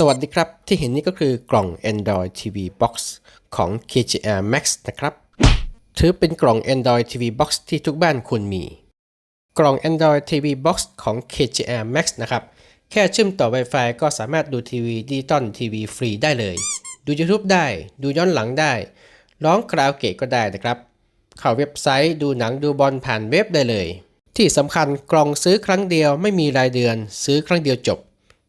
สวัสดีครับที่เห็นนี่ก็คือกล่อง Android TV Box ของ KJR Max นะครับ ถือเป็นกล่อง Android TV Box ที่ทุกบ้านควรมี กล่อง Android TV Box ของ KJR Max นะครับ แค่เชื่อมต่อ Wi-Fi ก็สามารถดูทีวีดิจิตอลทีวีฟรีได้เลย ดู YouTube ได้ ดูย้อนหลังได้ ร้องคาราโอเกะก็ได้นะครับ เข้าเว็บไซต์ดูหนังดูบอลผ่านเว็บได้เลย ที่สำคัญกล่องซื้อครั้งเดียวไม่มีรายเดือน ซื้อครั้งเดียวจบ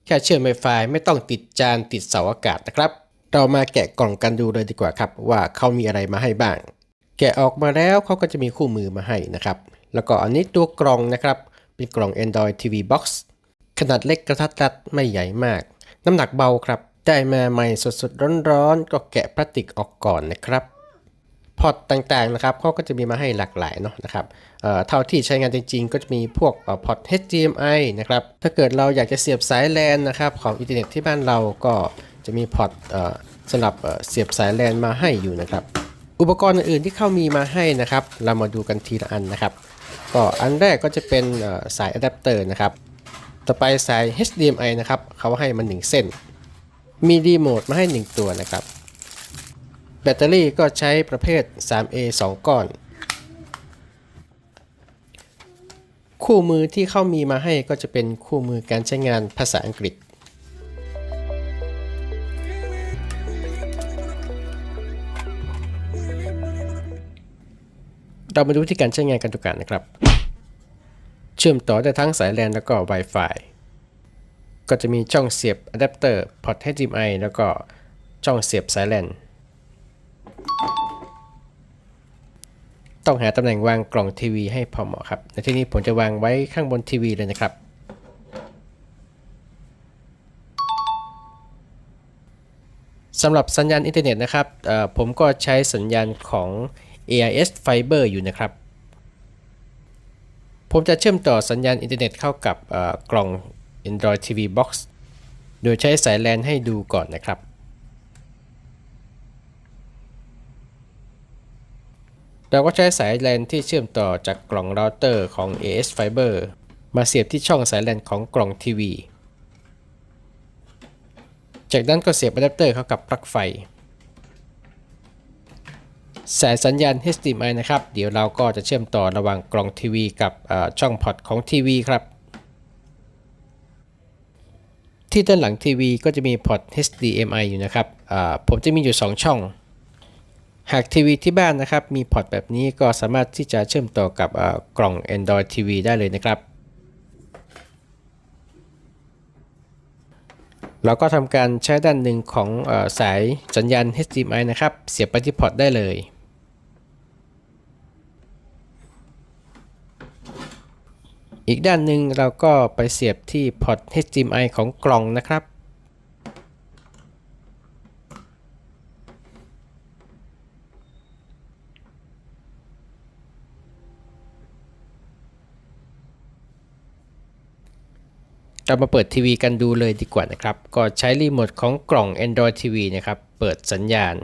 แค่เชื่อม Wi-Fi ไม่ต้องติดจานติดเสาอากาศนะครับ เรามาแกะกล่องกันดูเลยดีกว่าครับ ว่าเขามีอะไรมาให้บ้าง แกะออกมาแล้วเขาก็จะมีคู่มือมาให้นะครับ แล้วก็อันนี้ตัวกล่องนะครับ เป็นกล่อง Android TV Box ขนาดเล็กกระทัดรัดไม่ใหญ่มาก น้ำหนักเบาครับ ได้มาใหม่สดๆร้อนๆก็แกะพลาสติกออกก่อนนะครับ พอร์ตต่างๆนะครับเขาก็จะมีมาให้หลากหลายเนาะนะครับเท่าที่ใช้งานจริงๆ ก็จะมีพวกพอร์ต HDMI นะครับ ถ้าเกิดเราอยากจะเสียบสายแลนนะครับของอินเทอร์เน็ตที่บ้านเราก็จะมีพอร์ตสำหรับเสียบสายแลนมาให้อยู่นะครับ อุปกรณ์อื่นๆที่เขามีมาให้นะครับ เรามาดูกันทีละอันนะครับ ก็อันแรกก็จะเป็นสายอะแดปเตอร์นะครับ ต่อไปสาย HDMI นะครับเขาให้มา1เส้น มีรีโมทมาให้ 1 ตัวนะครับ แบตเตอรี่ก็ใช้ประเภท 3A 2 ก้อน คู่มือที่เข้ามีมาให้ก็จะเป็นคู่มือการใช้งานภาษาอังกฤษ เรามาดูวิธีการใช้งานกันดูกันนะครับ เชื่อมต่อได้ทั้งสายแลนแล้วก็ Wi-Fi ก็จะมีช่องเสียบอะแดปเตอร์พอร์ต HDMI แล้วก็ช่องเสียบสายแลน ต้องหาตำแหน่งวางกล่องทีวีให้พอเหมาะครับ ในที่นี้ผมจะวางไว้ข้างบนทีวีเลยนะครับ สำหรับสัญญาณอินเทอร์เน็ตนะครับผมก็ใช้สัญญาณของ AIS Fiber อยู่นะครับ ผมจะเชื่อมต่อสัญญาณอินเทอร์เน็ตเข้ากับเอ่อกล่อง Android TV Box โดยใช้สายแลนให้ดูก่อนนะครับ เราก็ใช้สายแลนที่เชื่อมต่อจากกล่องเราเตอร์ของ AS Fiber มาเสียบที่ช่องสายแลนของกล่องทีวี จากนั้นก็เสียบอะแดปเตอร์เข้ากับปลั๊กไฟ สายสัญญาณ HDMI นะครับ เดี๋ยวเราก็จะเชื่อมต่อระหว่างกล่องทีวีกับช่องพอร์ตของทีวีครับ ที่ด้านหลังทีวีก็จะมีพอร์ต HDMI อยู่นะครับผมจะมีอยู่ 2 ช่อง หากทีวีที่บ้านนะครับมีพอร์ตแบบนี้ก็สามารถที่จะเชื่อมต่อกับกล่อง Android TV ได้เลยนะครับเราก็ทำการใช้ด้านหนึ่งของอสายสัญญาณ HDMI นะครับ เสียบไปที่พอร์ตได้เลย อีกด้านหนึ่งเราก็ไปเสียบที่พอร์ต HDMI ของกล่องนะครับ เรามาเปิดทีวีกันดูเลยดีกว่านะครับ ก็ใช้รีโมทของกล่อง Android TV นะครับ เปิดสัญญาณ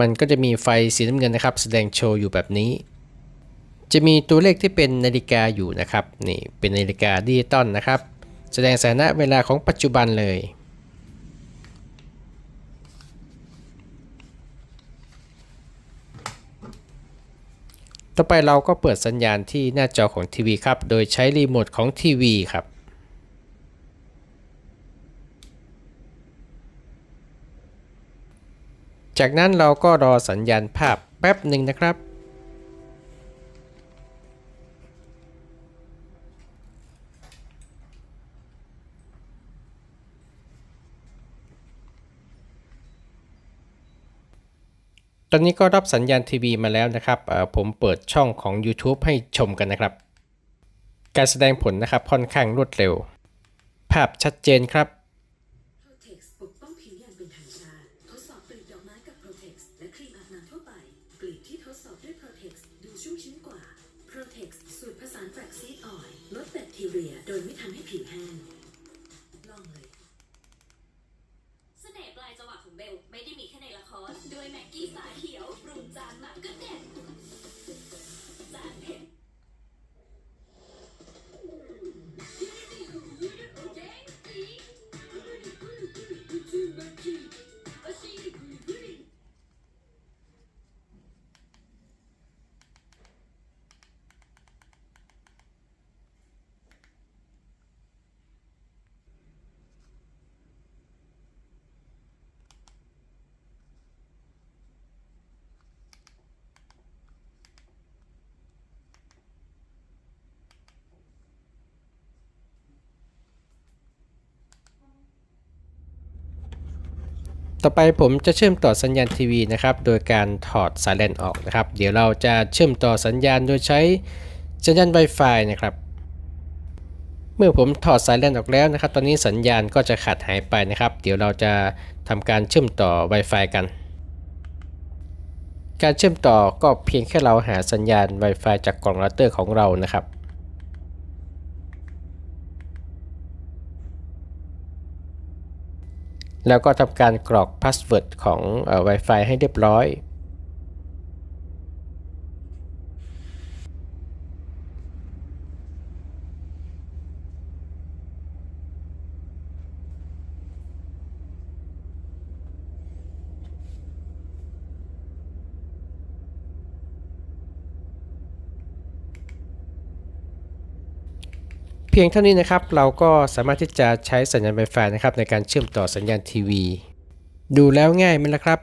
มันก็จะมีไฟสีน้ำเงินนะครับ แสดงโชว์อยู่แบบนี้ จะมีตัวเลขที่เป็นนาฬิกาอยู่นะครับ นี่เป็นนาฬิกาดิจิตอลนะครับ แสดงสถานะเวลาของปัจจุบันเลย ต่อไปเราก็เปิดสัญญาณที่หน้าจอของทีวีครับ โดยใช้รีโมทของทีวีครับ จากนั้นเราก็รอสัญญาณภาพแป๊บหนึ่งนะครับ ตอนนี้ก็รับสัญญาณทีวีมาแล้วนะครับ ผมเปิดช่องของ YouTube ให้ชมกันนะครับ การแสดงผลนะครับค่อนข้างรวดเร็ว ภาพชัดเจนครับ Protex ปกป้องผิวอย่างเป็นทางการทดสอบกลีบดอกไม้กับ Protex และครีมอาบน้ำทั่วไปกลีบที่ทดสอบด้วย Protex ดูชุ่มชื้นกว่า Protex สูตรผสานแฟลกซีดออยล์ลดแบคทีเรีย โดยไม่ทำให้ผิวแห้ง ต่อไปผมจะเชื่อมต่อสัญญาณทีวีนะครับ โดยการถอดสายแลนออกนะครับ เดี๋ยวเราจะเชื่อมต่อสัญญาณโดยใช้สัญญาณ Wi-Fi นะครับ เมื่อผมถอดสายแลนออกแล้วนะครับ ตอนนี้สัญญาณก็จะขาดหายไปนะครับ เดี๋ยวเราจะทำการเชื่อมต่อ Wi-Fi กัน การเชื่อมต่อก็เพียงแค่เราหาสัญญาณ Wi-Fi จากกล่องเราเตอร์ของเรานะครับ แล้วก็ทำการกรอกพาสเวิร์ดของ Wi-Fi ให้เรียบร้อย เพียงเท่านี้นะครับเราก็สามารถที่จะใช้สัญญาณ Wi-Fi นะครับในการเชื่อมต่อสัญญาณทีวี ดูแล้วง่ายไหมล่ะครับ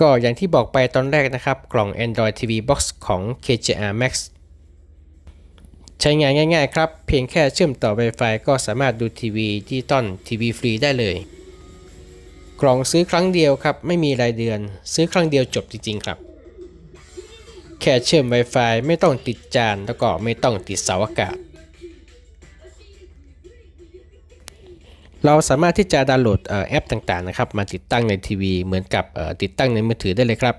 ก็อย่างที่บอกไปตอนแรกนะครับ กล่อง Android TV Box ของ KJR Max ใช้งานง่าย ๆ ครับ เพียงแค่เชื่อมต่อ Wi-Fi ก็สามารถดูทีวีดิจิตอลทีวีฟรีได้เลย กล่องซื้อครั้งเดียวครับ ไม่มีรายเดือน ซื้อครั้งเดียวจบจริง ๆ ครับ ค่เชื่อม Wi-Fi ไม่ต้องติดจานแล้วก็ไม่ต้องติดเสาอากาศ เราสามารถที่จะดาวน์โหลดแอปต่างๆนะครับ มาติดตั้งในทีวี เหมือนกับติดตั้งในมือถือได้เลยครับ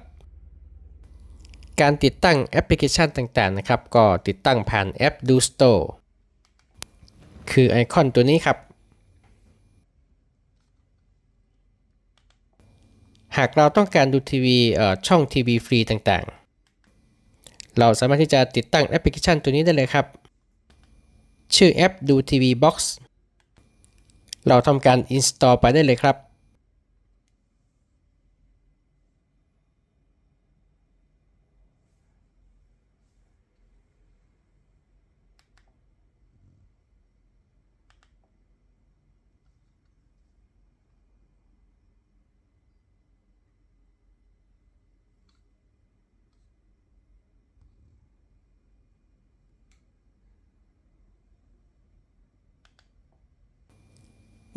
การติดตั้งแอปพลิเคชันต่างๆนะครับ ก็ติดตั้งผ่านแอป Do Store คือไอคอนตัวนี้ครับ หากเราต้องการดูทีวีช่องทีวีฟรีต่างๆ เราสามารถที่จะติดตั้งแอปพลิเคชันตัวนี้ได้เลยครับ ชื่อแอปดูทีวีบ็อกซ์เราทำการ install ไปได้เลยครับ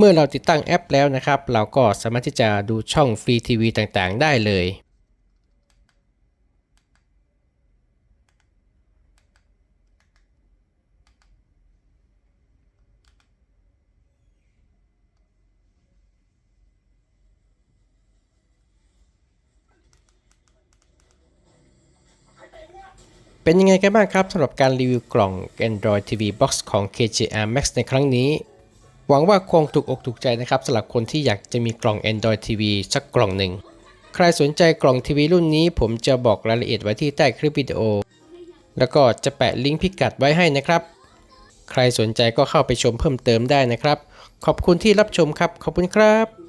มื่อเราติดตั้งแอปแล้วนะครับ เราก็สามารถที่จะดูช่องฟรีทีวีต่างๆ ได้เลยเป็นยังไงกันบ้างครับสำหรับการรีวิวกล่อง Android TV Box ของ KJR Max ในครั้งนี้ หวังว่าคงถูกอกถูกใจนะครับสำหรับคนที่อยากจะมีกล่อง Android TV สักกล่องหนึ่ง ใครสนใจกล่องทีวีรุ่นนี้ ผมจะบอกรายละเอียดไว้ที่ใต้คลิปวิดีโอ แล้วก็จะแปะลิงก์พิกัดไว้ให้นะครับ ใครสนใจก็เข้าไปชมเพิ่มเติมได้นะครับ ขอบคุณที่รับชมครับ ขอบคุณครับ